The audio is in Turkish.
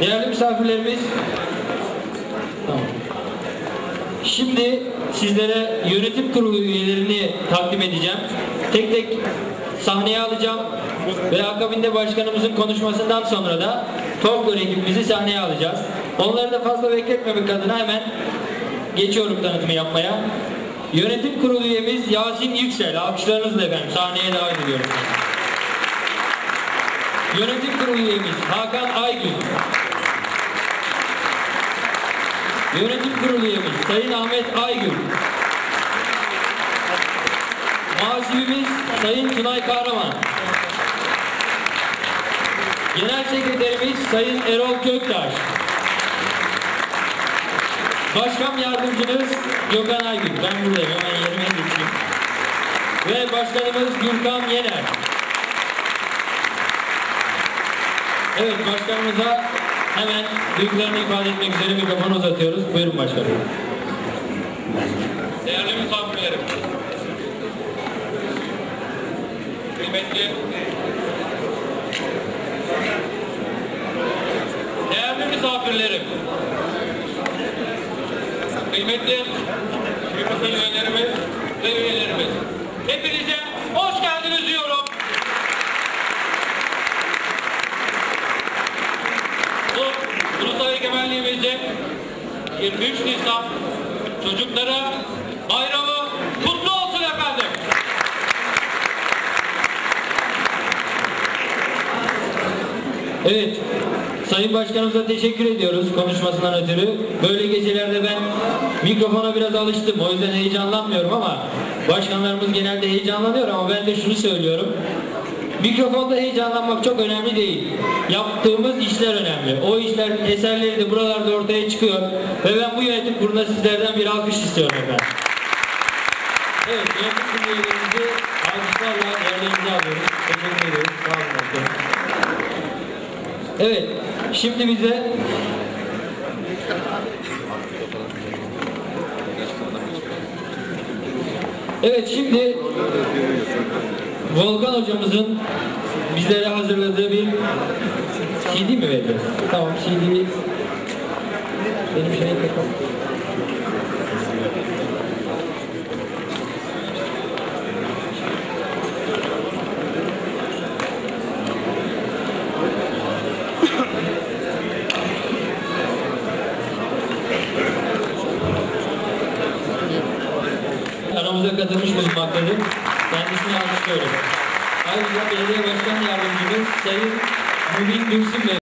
Değerli misafirlerimiz. Şimdi sizlere yönetim kurulu üyelerini takdim edeceğim. Tek tek sahneye alacağım ve akabinde başkanımızın konuşmasından sonra da folklor ekibimizi sahneye alacağız. Onları da fazla bekletmemek adına hemen geçiyorum tanıtımı yapmaya. Yönetim kurulu üyemiz Yasin Yüksel. Alkışlarınızla efendim sahneye davet ediyorum. Yönetim kurulu üyemiz Hakan Aygün. Yönetim kurulu üyemiz Sayın Ahmet Aygün. Muhasibimiz Sayın Tunay Kahraman. Genel sekreterimiz Sayın Erol Köktaş. Başkan yardımcınız Gökhan Aygün. Ben buradayım hemen yerime geçeyim. Ve başkanımız Gürkan Yener. Evet başkanımıza hemen duygularını ifade etmek üzere mikrofonu uzatıyoruz. Buyurun başkanım. Değerli misafirlerim, kıymetli, değerli misafirlerim, kıymetli kıymetli egemenliğimizde 23 Nisan çocuklara bayramı kutlu olsun efendim. Evet. Sayın Başkanımıza teşekkür ediyoruz konuşmasından ötürü. Böyle gecelerde ben mikrofona biraz alıştım. O yüzden heyecanlanmıyorum ama başkanlarımız genelde heyecanlanıyor ama ben de şunu söylüyorum. Mikrofonda heyecanlanmak çok önemli değil. Yaptığımız işler önemli. O işler eserleri de buralarda ortaya çıkıyor. Ve ben bu yönetim kuruluna sizlerden bir alkış istiyorum efendim. Evet, yönetim kurulu alkışlarla yerlerimize alıyoruz. Teşekkür ediyoruz. Sağ olun başkanım. Evet, şimdi bize Evet, şimdi Volkan hocamızın bizlere hazırladığı bir CD mi vereceğiz? Tamam, CD'yi benim şeye kapat. aramıza katılmış bulunmaktadır. Kendisini alkışlıyoruz. Ayrıca belediye başkan yardımcımız Sayın Mübin Gülsün Bey.